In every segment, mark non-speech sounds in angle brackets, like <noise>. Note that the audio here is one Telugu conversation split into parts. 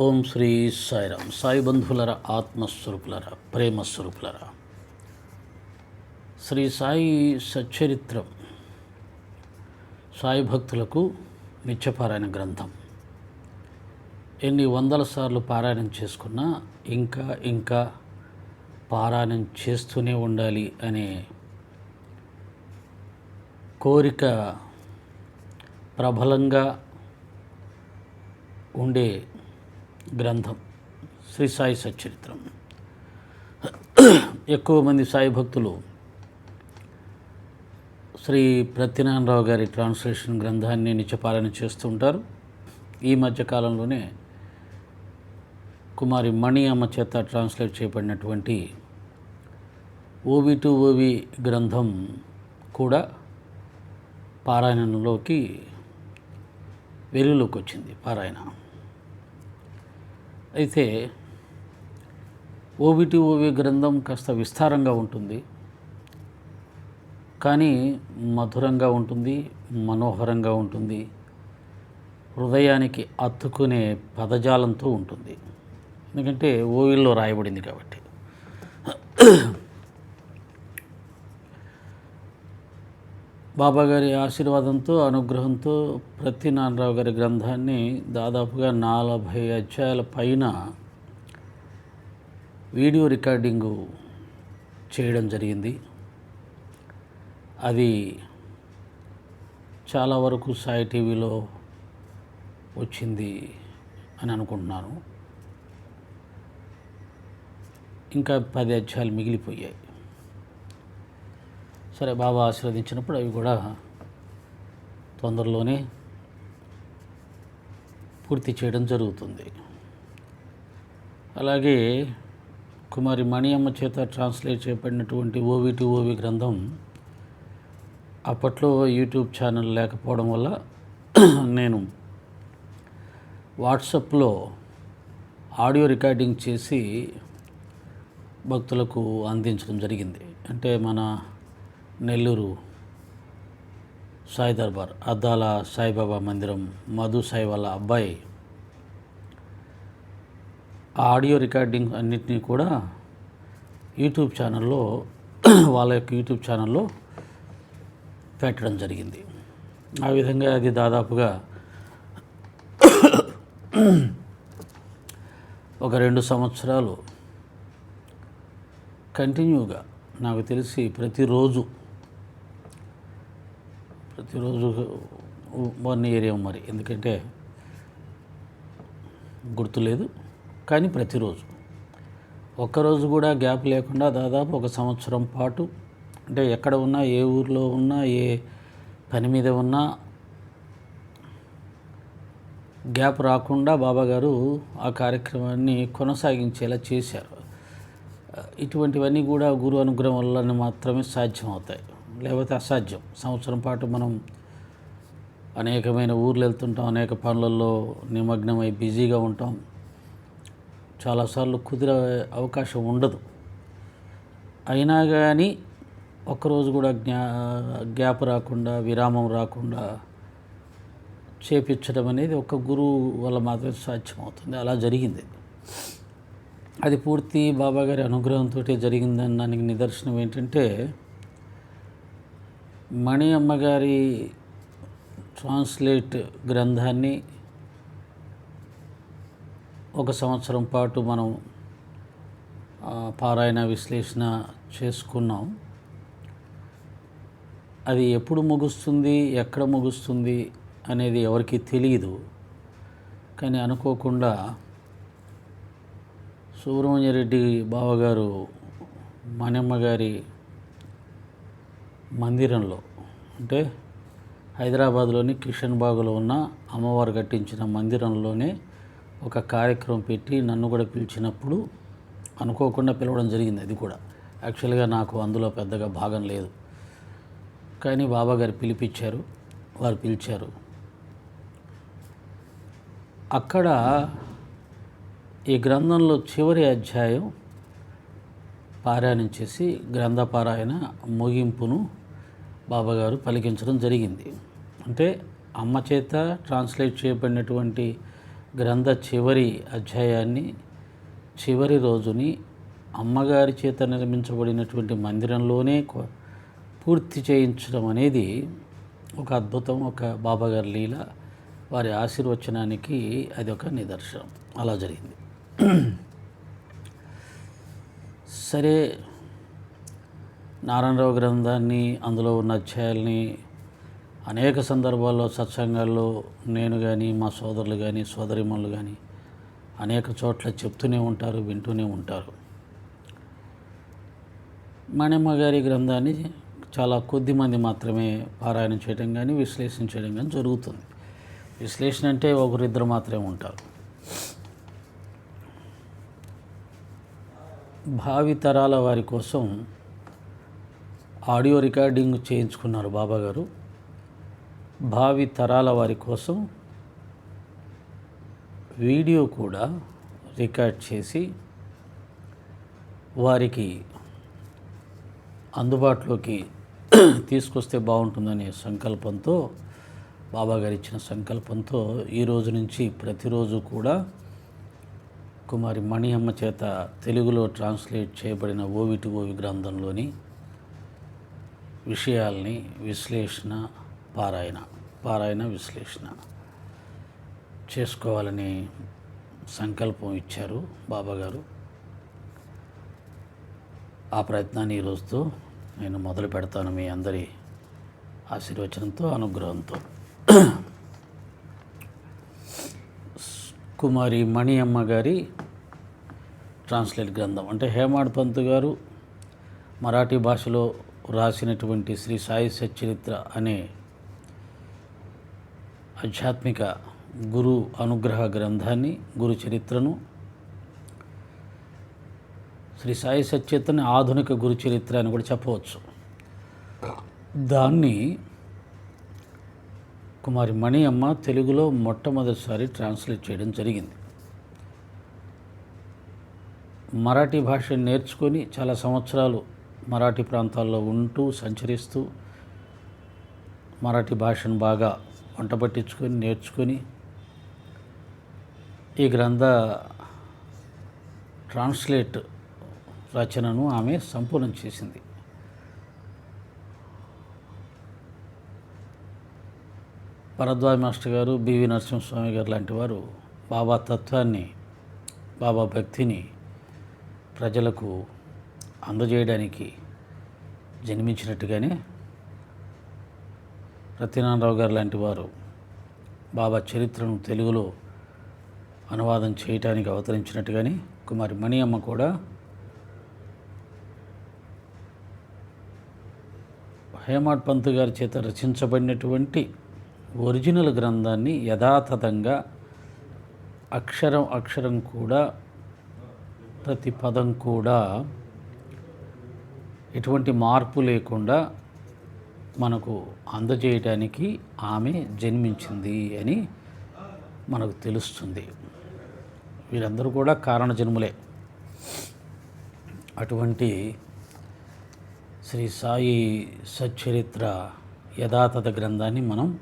ఓం శ్రీ సాయిరామ్. సాయి బంధువులర ఆత్మస్వరూపులర ప్రేమస్వరూపులర. శ్రీ సాయి సచ్చరిత్రం సాయి భక్తులకు నిత్యపారాయణ గ్రంథం. ఎన్ని వందల సార్లు పారాయణం చేసుకున్నా ఇంకా ఇంకా పారాయణం చేస్తూనే ఉండాలి అనే కోరిక ప్రబలంగా ఉండే గ్రంథం శ్రీ సాయి సచ్చరిత్రం. ఎక్కువ మంది సాయి భక్తులు శ్రీ ప్రత్యనారాయణరావు గారి ట్రాన్స్లేషన్ గ్రంథాన్ని నిత్యపాలన చేస్తూ ఉంటారు. ఈ మధ్య కాలంలోనే కుమారి మణి అమ్మ చేత ట్రాన్స్లేట్ చేయబడినటువంటి ఓవి టు ఓవి గ్రంథం కూడా పారాయణంలోకి వెలుగులోకి వచ్చింది పారాయణ. అయితే ఓబిటి ఓవి గ్రంథం కాస్త విస్తారంగా ఉంటుంది. కానీ మధురంగా ఉంటుంది మనోహరంగా ఉంటుంది హృదయానికి అత్తుకునే పదజాలంతో ఉంటుంది. ఎందుకంటే ఓవిల్లో రాయబడింది కాబట్టి. బాబాగారి ఆశీర్వాదంతో అనుగ్రహంతో ప్రతి నారాయణరావు గారి గ్రంథాన్ని దాదాపుగా నలభై అధ్యాయాల పైన వీడియో రికార్డింగు చేయడం జరిగింది. అది చాలా వరకు సాయి టీవీలో వచ్చింది అని అనుకుంటున్నాను. ఇంకా పది అధ్యాయాలు మిగిలిపోయాయి. సరే బాబా ఆశీర్వదించినప్పుడు అవి కూడా తొందరలోనే పూర్తి చేయడం జరుగుతుంది. అలాగే కుమారి మణియమ్మ చేత ట్రాన్స్లేట్ చేయబడినటువంటి ఓవి టు ఓవి గ్రంథం అప్పట్లో యూట్యూబ్ ఛానల్ లేకపోవడం వల్ల నేను వాట్సప్లో ఆడియో రికార్డింగ్ చేసి భక్తులకు అందించడం జరిగింది. అంటే మన నెల్లూరు సాయి దర్బార్ అద్దాల సాయిబాబా మందిరం మధు సాయి వాళ్ళ అబ్బాయి. ఆ ఆడియో రికార్డింగ్ అన్నిటినీ కూడా యూట్యూబ్ ఛానల్లో <clears throat> వాళ్ళ యొక్క యూట్యూబ్ ఛానల్లో పెట్టడం జరిగింది. ఆ విధంగా అది దాదాపుగా <clears throat> ఒక రెండు సంవత్సరాలు కంటిన్యూగా నాకు తెలిసి ప్రతిరోజు ప్రతిరోజు వన్ ఇయర్ ఏమో మరి. ఎందుకంటే గుర్తులేదు. కానీ ప్రతిరోజు. ఒక్కరోజు కూడా గ్యాప్ లేకుండా దాదాపు ఒక సంవత్సరం పాటు అంటే ఎక్కడ ఉన్నా ఏ ఊర్లో ఉన్నా ఏ పని మీద ఉన్నా గ్యాప్ రాకుండా బాబాగారు ఆ కార్యక్రమాన్ని కొనసాగించేలా చేశారు. ఇటువంటివన్నీ కూడా గురు అనుగ్రహం వల్ల మాత్రమే సాధ్యం అవుతాయి లేకపోతే అసాధ్యం. సంవత్సరం పాటు మనం అనేకమైన ఊర్లు వెళ్తుంటాం అనేక పనులలో నిమగ్నమై బిజీగా ఉంటాం. చాలాసార్లు కుదిరే అవకాశం ఉండదు. అయినా కానీ ఒక్కరోజు కూడా జ్ఞా గ్యాప్ రాకుండా విరామం రాకుండా చేపించడం అనేది ఒక గురువు వల్ల మాత్రమే సాధ్యమవుతుంది. అలా జరిగింది. అది పూర్తి బాబాగారి అనుగ్రహంతో జరిగిందని దానికి నిదర్శనం ఏంటంటే మణి అమ్మగారి ట్రాన్స్లేట్ గ్రంథాన్ని ఒక సంవత్సరం పాటు మనం పారాయణ విశ్లేషణ చేసుకున్నాం. అది ఎప్పుడు ముగుస్తుంది ఎక్కడ ముగుస్తుంది అనేది ఎవరికి తెలియదు కానీ అనుకోకుండా సుబ్రహ్మణ్యరెడ్డి బావగారు మణిమ్మ గారి మందిరంలో అంటే హైదరాబాద్లోని కిషన్ బాగులో ఉన్న అమ్మవారు కట్టించిన మందిరంలోనే ఒక కార్యక్రమం పెట్టి నన్ను కూడా పిలిచినప్పుడు అనుకోకుండా పిలవడం జరిగింది అది కూడా. యాక్చువల్గా నాకు అందులో పెద్దగా భాగం లేదు. కానీ బాబాగారు పిలిపించారు వారు పిలిచారు. అక్కడ ఈ గ్రంథంలో చివరి అధ్యాయం పారాయణం చేసి గ్రంథపారాయణ ముగింపును బాబాగారు పలికించడం జరిగింది. అంటే అమ్మ చేత ట్రాన్స్లేట్ చేయబడినటువంటి గ్రంథ చివరి అధ్యాయాన్ని చివరి రోజుని అమ్మగారి చేత నిర్మించబడినటువంటి మందిరంలోనే పూర్తి చేయించడం అనేది ఒక అద్భుతం ఒక బాబాగారి లీల. వారి ఆశీర్వచనానికి అది ఒక నిదర్శనం. అలా జరిగింది. సరే నారాయణరావు గ్రంథాన్ని అందులో ఉన్న అధ్యాయాల్ని అనేక సందర్భాల్లో సత్సంగాల్లో నేను కానీ మా సోదరులు కానీ సోదరిమణులు కానీ అనేక చోట్ల చెప్తూనే ఉంటారు వింటూనే ఉంటారు. మణిమ్మ గారి గ్రంథాన్ని చాలా కొద్ది మంది మాత్రమే పారాయణం చేయడం కానీ విశ్లేషించడం కానీ జరుగుతుంది. విశ్లేషణ అంటే ఒకరిద్దరు మాత్రమే ఉంటారు. భావితరాల వారి కోసం ఆడియో రికార్డింగ్ చేయించుకున్నారు బాబా గారు. వారి కోసం వీడియో కూడా రికార్డ్ చేసి వారికి అందుబాటులోకి తీసుకొస్తే బాగుంటుందనే సంకల్పంతో బాబా గారు ఇచ్చిన సంకల్పంతో ఈ రోజు నుంచి ప్రతిరోజు కూడా కుమారి మణియమ్మ చేత తెలుగులో ట్రాన్స్లేట్ చేయబడిన ఓవిటి ఓవి గ్రంథంలోని విషయాల్ని విశ్లేషణ పారాయణ పారాయణ విశ్లేషణ చేసుకోవాలని సంకల్పం ఇచ్చారు బాబాగారు. ఆ ప్రయత్నాన్ని ఈ రోజుతో నేను మొదలు పెడతాను మీ అందరి ఆశీర్వచనంతో అనుగ్రహంతో. కుమారి మణియమ్మ గారి ట్రాన్స్లేట్ గ్రంథం. అంటే హేమాడ్ పంత్ గారు మరాఠీ భాషలో రాసినటువంటి శ్రీ సాయి సచ్చరిత్ర అనే ఆధ్యాత్మిక గురు అనుగ్రహ గ్రంథాన్ని గురు చరిత్రను శ్రీ సాయి సచ్చేతని ఆధునిక గురు చరిత్ర అని కూడా చెప్పవచ్చు. దాన్ని కుమారి మణి అమ్మ తెలుగులో మొట్టమొదటిసారి ట్రాన్స్లేట్ చేయడం జరిగింది. మరాఠీ భాష నేర్చుకొని చాలా సంవత్సరాలు మరాఠీ ప్రాంతాల్లో ఉంటూ సంచరిస్తూ మరాఠీ భాషను బాగా వంట పట్టించుకొని నేర్చుకొని ఈ గ్రంథ ట్రాన్స్లేట్ రచనను ఆమె సంపూర్ణం చేసింది. భరద్వాజ్ మాస్టర్ గారు బివి నరసింహస్వామి గారు లాంటి వారు బాబా తత్వాన్ని బాబా భక్తిని ప్రజలకు అందజేయడానికి జన్మించినట్టుగానే సత్యనారాయణరావు గారు లాంటి వారు బాబా చరిత్రను తెలుగులో అనువాదం చేయటానికి అవతరించినట్టుగానే కుమారి మణి అమ్మ కూడా హేమాడ్ పంత్ గారి చేత రచించబడినటువంటి ఒరిజినల్ గ్రంథాన్ని యథాతథంగా అక్షరం అక్షరం కూడా ప్రతి పదం కూడా ఎటువంటి మార్పు లేకుండా మనకు అందజేయటానికి ఆమె జన్మించింది అని మనకు తెలుస్తుంది. వీరందరూ కూడా కారణ జన్ములే. అటువంటి శ్రీ సాయి సచ్చరిత్ర యథాతథ గ్రంథాన్ని మనం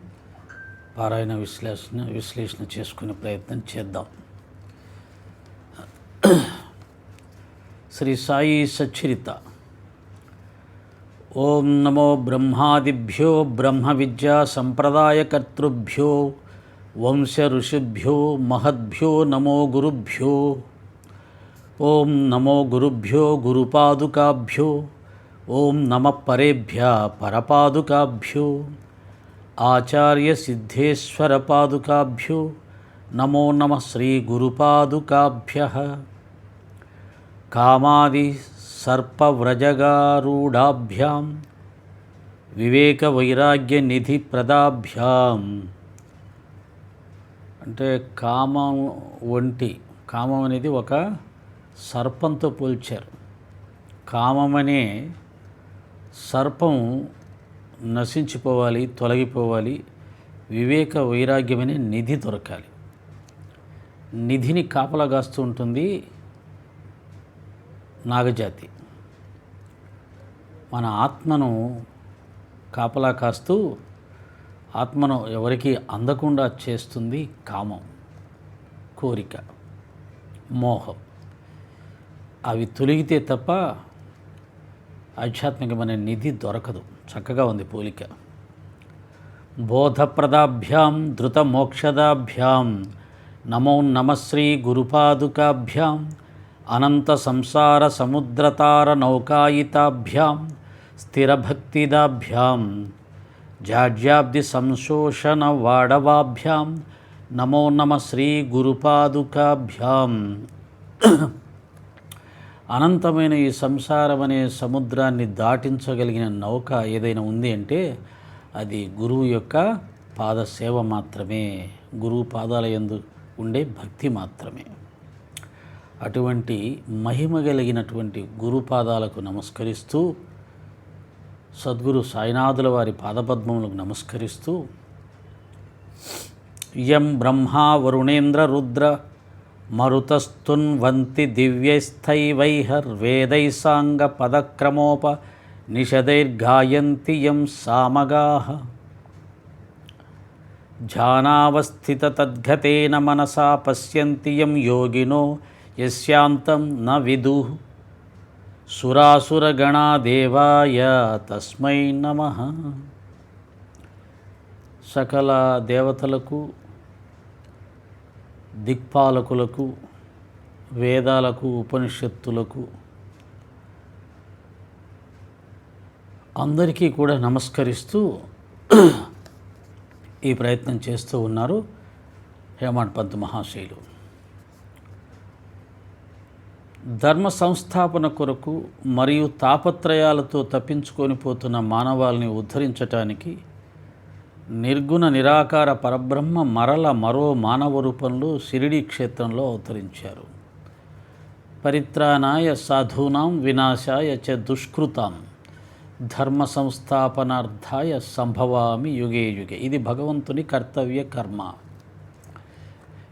పారాయణ విశ్లేషణ విశ్లేషణ చేసుకునే ప్రయత్నం చేద్దాం. శ్రీ సాయి సచ్చరిత. ఓం నమో బ్రహ్మాదిభ్యో బ్రహ్మ విద్యా సంప్రదాయకర్తృభ్యో వంశ ఋషిభ్యో మహద్భ్యో నమో గురుభ్యో. ఓం నమో గురుభ్యో గురుపాదుకాభ్యో ఓం నమ పరేభ్య పరపాదుకాభ్యో. ఆచార్య సిద్ధేశ్వర పాదుకాభ్యో నమో నమ శ్రీ గురుపాదుకాభ్య కామాది సర్పవ్రజగారూఢాభ్యాం వివేక వైరాగ్య నిధి ప్రదాభ్యాం అంటే కామం వంటి కామం అనేది ఒక సర్పంతో పోల్చారు. కామం అనే సర్పం నశించిపోవాలి తొలగిపోవాలి. వివేక వైరాగ్యమనే నిధి దొరకాలి. నిధిని కాపలాగాస్తూ ఉంటుంది నాగజాతి. మన ఆత్మను కాపలా కాస్తూ ఆత్మను ఎవరికి అందకుండా చేస్తుంది కామం కోరిక మోహం. అవి తొలగితే తప్ప ఆధ్యాత్మికమైన నిధి దొరకదు. చక్కగా ఉంది పోలిక. బోధప్రదాభ్యాం ధృతమోక్షదాభ్యాం నమో నమశ్రీ గురుపాదుకాభ్యాం అనంత సంసార సముద్రతార నౌకాయితాభ్యాం స్థిరభక్తిదాభ్యాం జాడ్యాబ్ది సంశోషణ వాడవాభ్యాం నమో నమ శ్రీ గురుపాదుకాభ్యాం అనంతమైన ఈ సంసారం అనే సముద్రాన్ని దాటించగలిగిన నౌక ఏదైనా ఉంది అంటే అది గురువు యొక్క పాద సేవ మాత్రమే. గురువు పాదాల యందు ఉండే భక్తి మాత్రమే. అటువంటి మహిమ కలిగినటువంటి గురు పాదాలకు నమస్కరిస్తూ సద్గురు సాయినాథుల వారి పాదపద్మములకు నమస్కరిస్తూ యం బ్రహ్మా వరుణేంద్ర రుద్ర మరుతస్తున్వంతి దివ్యైస్థైవైహర్వేదై సాంగ నిషదైర్గాయంతి యం సామగాః ధ్యానావస్థితతద్గతేన మనసా పశ్యంతి యం యోగినో యస్యాంతం న విదు సురాసురగణాదేవాయ తస్మై నమ సకల దేవతలకు దిక్పాలకులకు వేదాలకు ఉపనిషత్తులకు అందరికీ కూడా నమస్కరిస్తూ ఈ ప్రయత్నం చేస్తూ ఉన్నారు హేమంత్ పంత్ మహాశైలు ధర్మ సంస్థాపన కొరకు మరియు తాపత్రయాలతో తప్పించుకొని పోతున్న మానవాల్ని ఉద్ధరించటానికి నిర్గుణ నిరాకార పరబ్రహ్మ మరల మరో మానవ రూపంలో సిరిడి క్షేత్రంలో అవతరించారు. పరిత్రాణాయ సాధూనాం వినాశాయ చ దుష్కృతాం ధర్మ సంస్థాపనార్థాయ సంభవామి యుగే యుగే. ఇది భగవంతుని కర్తవ్య కర్మ.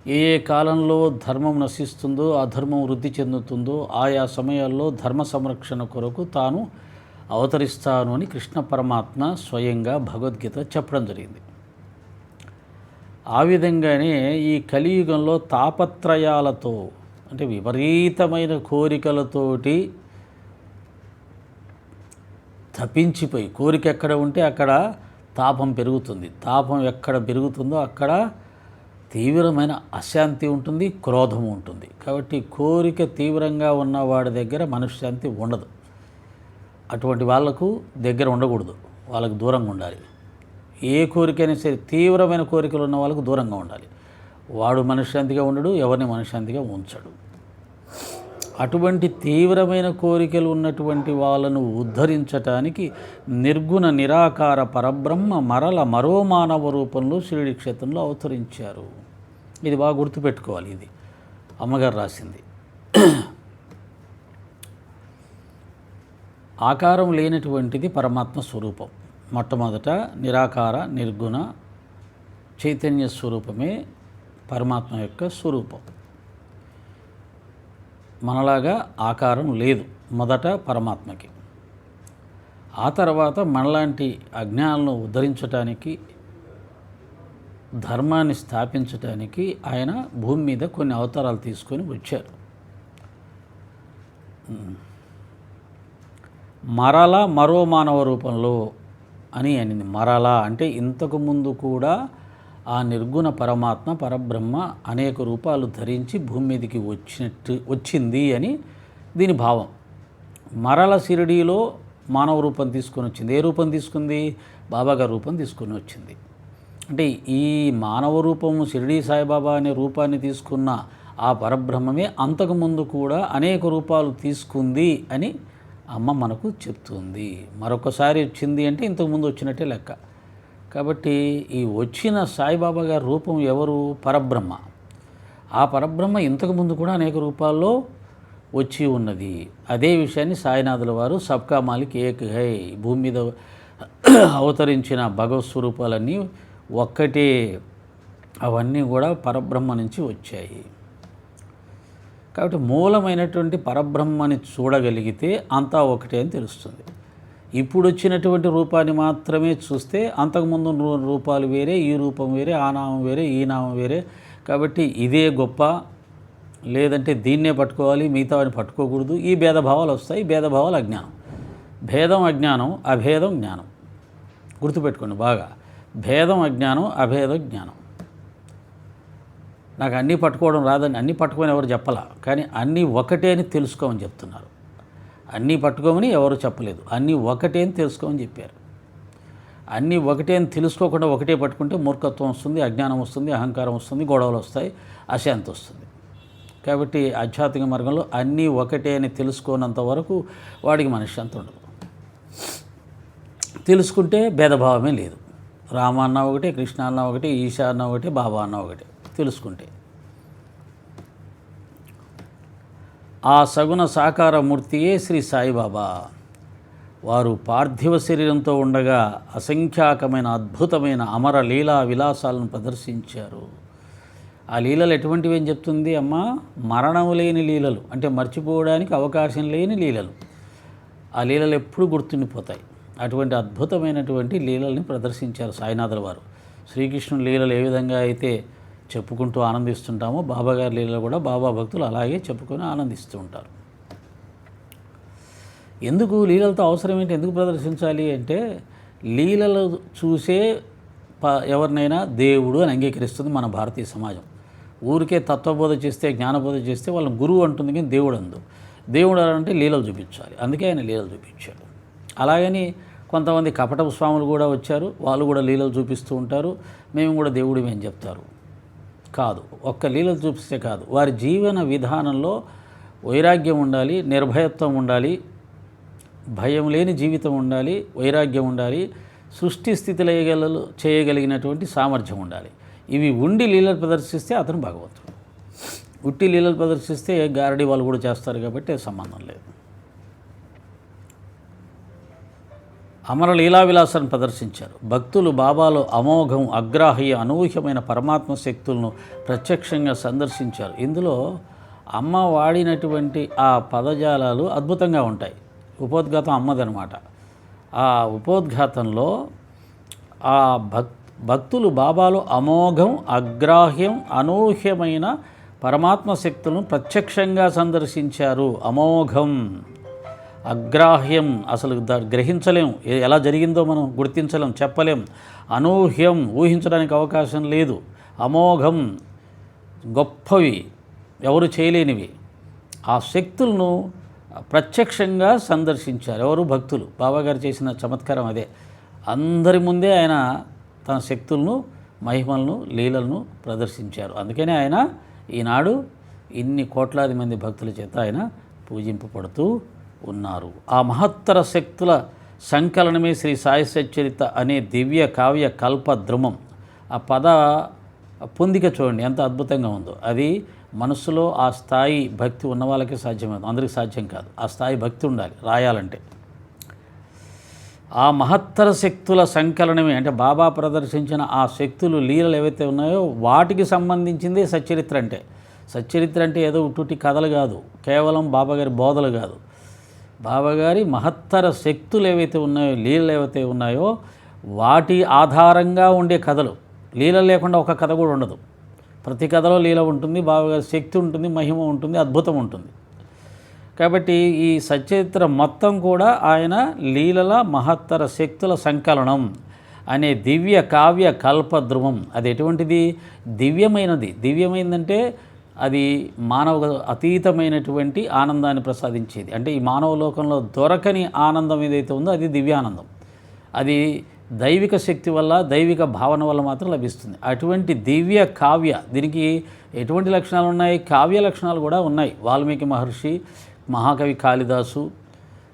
ఏ ఏ కాలంలో ధర్మం నశిస్తుందో అధర్మం వృద్ధి చెందుతుందో ఆయా సమయాల్లో ధర్మ సంరక్షణ కొరకు తాను అవతరిస్తాను అని కృష్ణ పరమాత్మ స్వయంగా భగవద్గీత చెప్పడం జరిగింది. ఆ విధంగానే ఈ కలియుగంలో తాపత్రయాలతో అంటే విపరీతమైన కోరికలతోటి తప్పించిపోయి కోరిక ఎక్కడ ఉంటే అక్కడ తాపం పెరుగుతుంది. తాపం ఎక్కడ పెరుగుతుందో అక్కడ తీవ్రమైన అశాంతి ఉంటుంది క్రోధం ఉంటుంది. కాబట్టి కోరిక తీవ్రంగా ఉన్న వాడి దగ్గర మనశ్శాంతి ఉండదు. అటువంటి వాళ్ళకు దగ్గర ఉండకూడదు. వాళ్ళకు దూరంగా ఉండాలి. ఏ కోరికైనా సరే తీవ్రమైన కోరికలు ఉన్న వాళ్ళకు దూరంగా ఉండాలి. వాడు మనశ్శాంతిగా ఉండడు ఎవరిని మనశ్శాంతిగా ఉంచడు. అటువంటి తీవ్రమైన కోరికలు ఉన్నటువంటి వాళ్ళను ఉద్ధరించటానికి నిర్గుణ నిరాకార పరబ్రహ్మ మరల మరో మానవ రూపంలో షిరిడి క్షేత్రంలో అవతరించారు. ఇది బాగా గుర్తుపెట్టుకోవాలి ఇది. అమ్మగారు రాసింది. ఆకారం లేనటువంటిది పరమాత్మ స్వరూపం. మొట్టమొదట నిరాకార నిర్గుణ చైతన్య స్వరూపమే పరమాత్మ యొక్క స్వరూపం. మనలాగా ఆకారం లేదు మొదట పరమాత్మకి. ఆ తర్వాత మనలాంటి అజ్ఞానాలను ఉద్ధరించటానికి ధర్మాన్ని స్థాపించటానికి ఆయన భూమి మీద కొన్ని అవతారాలు తీసుకొని వచ్చారు. మరల మరో మానవ రూపంలో అని అనింది. మరల అంటే ఇంతకు ముందు కూడా ఆ నిర్గుణ పరమాత్మ పరబ్రహ్మ అనేక రూపాలు ధరించి భూమి మీదకి వచ్చినట్టు వచ్చింది అని దీని భావం. మరల షిరిడీలో మానవ రూపం తీసుకొని వచ్చింది. ఏ రూపం తీసుకుంది? బాబాగారి రూపం తీసుకొని వచ్చింది. అంటే ఈ మానవ రూపము షిరిడీ సాయిబాబా అనే రూపాన్ని తీసుకున్న ఆ పరబ్రహ్మమే అంతకుముందు కూడా అనేక రూపాలు తీసుకుంది అని అమ్మ మనకు చెప్తుంది. మరొకసారి వచ్చింది అంటే ఇంతకుముందు వచ్చినట్టే లెక్క. కాబట్టి ఈ వచ్చిన సాయిబాబా గారి రూపం ఎవరు? పరబ్రహ్మ. ఆ పరబ్రహ్మ ఇంతకుముందు కూడా అనేక రూపాల్లో వచ్చి ఉన్నది. అదే విషయాన్ని సాయినాథుల వారు సబ్కా మాలిక్ ఏక్ హై భూమి మీద అవతరించిన భగవత్ స్వరూపాలన్నీ ఒక్కటే అవన్నీ కూడా పరబ్రహ్మ నుంచి వచ్చాయి. కాబట్టి మూలమైనటువంటి పరబ్రహ్మని చూడగలిగితే అంతా ఒకటే అని తెలుస్తుంది. ఇప్పుడు వచ్చినటువంటి రూపాన్ని మాత్రమే చూస్తే అంతకుముందు రూపాలు వేరే ఈ రూపం వేరే ఆ నామం వేరే ఈ నామం వేరే. కాబట్టి ఇదే గొప్ప. లేదంటే దీన్నే పట్టుకోవాలి మిగతావని పట్టుకోకూడదు. ఈ భేదభావాలు వస్తాయి ఈ భేదభావాలు అజ్ఞానం. భేదం అజ్ఞానం అభేదం జ్ఞానం. గుర్తుపెట్టుకోండి బాగా. భేదం అజ్ఞానం అభేదం జ్ఞానం. నాకు అన్నీ పట్టుకోవడం రాదని అన్నీ పట్టుకొని ఎవరు చెప్పలా. కానీ అన్నీ ఒకటే అని తెలుసుకోమని చెప్తున్నారు. అన్నీ పట్టుకోమని ఎవరు చెప్పలేదు. అన్నీ ఒకటే అని తెలుసుకోమని చెప్పారు. అన్నీ ఒకటే అని తెలుసుకోకుండా ఒకటే పట్టుకుంటే మూర్ఖత్వం వస్తుంది అజ్ఞానం వస్తుంది అహంకారం వస్తుంది గొడవలు వస్తాయి అశాంతి వస్తుంది. కాబట్టి ఆధ్యాత్మిక మార్గంలో అన్నీ ఒకటే అని తెలుసుకోనంత వరకు వాడికి మనశ్శాంతి ఉండదు. తెలుసుకుంటే భేదభావమే లేదు. రామ అన్న ఒకటే కృష్ణ అన్న ఒకటి ఈశా అన్న ఒకటి బాబా అన్న ఒకటి. తెలుసుకుంటే. ఆ సగుణ సాకార మూర్తియే శ్రీ సాయిబాబా. వారు పార్థివ శరీరంతో ఉండగా అసంఖ్యాకమైన అద్భుతమైన అమర లీలా విలాసాలను ప్రదర్శించారు. ఆ లీలలు ఎటువంటివి అని చెప్తుంది అమ్మ? మరణం లేని లీలలు. అంటే మర్చిపోవడానికి అవకాశం లేని లీలలు. ఆ లీలలు ఎప్పుడు గుర్తుండిపోతాయి. అటువంటి అద్భుతమైనటువంటి లీలల్ని ప్రదర్శించారు సాయినాథుల వారు. శ్రీకృష్ణుని లీలలు ఏ విధంగా అయితే చెప్పుకుంటూ ఆనందిస్తుంటామో. బాబాగారి లీలలు కూడా బాబా భక్తులు అలాగే చెప్పుకొని ఆనందిస్తూ ఉంటారు. ఎందుకు లీలలతో అవసరం ఏంటి? ఎందుకు ప్రదర్శించాలి అంటే లీలలు చూసే ప ఎవరినైనా దేవుడు అని అంగీకరిస్తుంది మన భారతీయ సమాజం. ఊరికే తత్వబోధ చేస్తే జ్ఞానబోధ చేస్తే వాళ్ళని గురువు అంటుంది కానీ దేవుడు అందు. దేవుడు అంటే లీలలు చూపించాలి. అందుకే ఆయన లీలలు చూపించాడు. అలాగని కొంతమంది కపటపు స్వాములు కూడా వచ్చారు. వాళ్ళు కూడా లీలలు చూపిస్తూ ఉంటారు. మేము కూడా దేవుడు మేము చెప్తారు. కాదు. ఒక్క లీలలు చూపిస్తే కాదు. వారి జీవన విధానంలో వైరాగ్యం ఉండాలి నిర్భయత్వం ఉండాలి భయం లేని జీవితం ఉండాలి వైరాగ్యం ఉండాలి సృష్టి స్థితిలో చేయగలిగినటువంటి సామర్థ్యం ఉండాలి. ఇవి ఉండి లీలలు ప్రదర్శిస్తే అతను భగవంతుడు. ఉట్టి లీలలు ప్రదర్శిస్తే గారడి వాళ్ళు కూడా చేస్తారు కాబట్టి సంబంధం లేదు. అమర లీలా విలాసాన్ని ప్రదర్శించారు. భక్తులు బాబాలో అమోఘం అగ్రాహ్య అనూహ్యమైన పరమాత్మ శక్తులను ప్రత్యక్షంగా సందర్శించారు. ఇందులో అమ్మ వాడినటువంటి ఆ పదజాలాలు అద్భుతంగా ఉంటాయి. ఉపోద్ఘాతం అమ్మదనమాట ఆ ఉపోద్ఘాతంలో ఆ భక్ భక్తులు బాబాలో అమోఘం అగ్రాహ్యం అనూహ్యమైన పరమాత్మ శక్తులను ప్రత్యక్షంగా సందర్శించారు. అమోఘం. అగ్రాహ్యం అసలు గ్రహించలేం. ఎలా జరిగిందో మనం గుర్తించలేం చెప్పలేం. అనూహ్యం ఊహించడానికి అవకాశం లేదు. అమోఘం గొప్పవి ఎవరు చేయలేనివి. ఆ శక్తులను ప్రత్యక్షంగా సందర్శించారు. ఎవరు? భక్తులు. బాబాగారు చేసిన చమత్కారం అదే. అందరి ముందే ఆయన తన శక్తులను మహిమలను లీలలను ప్రదర్శించారు. అందుకనే ఆయన ఈనాడు ఇన్ని కోట్లాది మంది భక్తుల చేత ఆయన పూజింపబడుతూ ఉన్నారు. ఆ మహత్తర శక్తుల సంకలనమే శ్రీ సాయి సచ్చరిత అనే దివ్య కావ్య కల్పద్రుమం ఆ పద పొందిక చూడండి ఎంత అద్భుతంగా ఉందో. అది మనసులో ఆ స్థాయి భక్తి ఉన్న వాళ్ళకి సాధ్యమవుతుంది అందరికీ సాధ్యం కాదు. ఆ స్థాయి భక్తి ఉండాలి రాయాలంటే. ఆ మహత్తర శక్తుల సంకలనమే అంటే బాబా ప్రదర్శించిన ఆ శక్తులు లీలలు ఏవైతే ఉన్నాయో వాటికి సంబంధించిందే సచ్చరిత్ర అంటే. సచ్చరిత్ర అంటే ఏదో ఉట్టుటి కథలు కాదు కేవలం బాబాగారి బోధలు కాదు. బాబాగారి మహత్తర శక్తులు ఏవైతే ఉన్నాయో లీలలు ఏవైతే ఉన్నాయో వాటి ఆధారంగా ఉండే కథలు. లీల లేకుండా ఒక కథ కూడా ఉండదు. ప్రతి కథలో లీల ఉంటుంది బాబాగారి శక్తి ఉంటుంది మహిమ ఉంటుంది అద్భుతం ఉంటుంది. కాబట్టి ఈ సచరిత్ర మొత్తం కూడా ఆయన లీలల మహత్తర శక్తుల సంకలనం అనే దివ్య కావ్య కల్ప ధ్రువం అది ఎటువంటిది? దివ్యమైనది. దివ్యమైందంటే అది మానవ అతీతమైనటువంటి ఆనందాన్ని ప్రసాదించేది. అంటే ఈ మానవ లోకంలో దొరకని ఆనందం ఏదైతే ఉందో అది దివ్యానందం. అది దైవిక శక్తి వల్ల దైవిక భావన వల్ల మాత్రం లభిస్తుంది. అటువంటి దివ్య కావ్య దీనికి ఎటువంటి లక్షణాలు ఉన్నాయి? కావ్య లక్షణాలు కూడా ఉన్నాయి. వాల్మీకి మహర్షి మహాకవి కాళిదాసు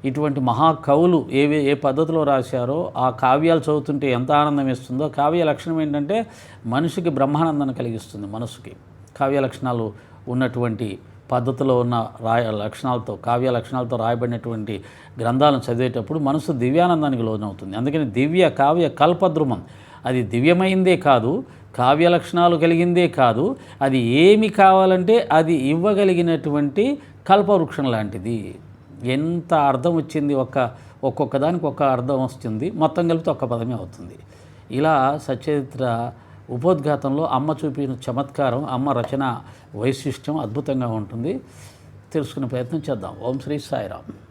ఇటువంటి మహాకవులు ఏవి ఏ పద్ధతిలో రాశారో ఆ కావ్యాలు చదువుతుంటే ఎంత ఆనందం ఇస్తుందో కావ్య లక్షణం ఏంటంటే మనిషికి బ్రహ్మానందాన్ని కలిగిస్తుంది మనసుకి కావ్య లక్షణాలు ఉన్నటువంటి పద్ధతిలో ఉన్న రాయ లక్షణాలతో కావ్య లక్షణాలతో రాయబడినటువంటి గ్రంథాలను చదివేటప్పుడు మనసు దివ్యానందానికి లోనవుతుంది. అందుకని దివ్య కావ్య కల్పద్రుమం. అది దివ్యమైందే కాదు కావ్య లక్షణాలు కలిగిందే కాదు అది ఏమి కావాలంటే అది ఇవ్వగలిగినటువంటి కల్పవృక్షం లాంటిది. ఎంత అర్థం వచ్చింది ఒక్క ఒక్కొక్క దానికి ఒక్క అర్థం వస్తుంది మొత్తం కలిపితే ఒక్క పదమే అవుతుంది. ఇలా సచరిత్ర ఉపోద్ఘాతంలో అమ్మ చూపిన చమత్కారం అమ్మ రచన వైశిష్టం అద్భుతంగా ఉంటుంది. తెలుసుకునే ప్రయత్నం చేద్దాం. ఓం శ్రీ సాయిరామ్.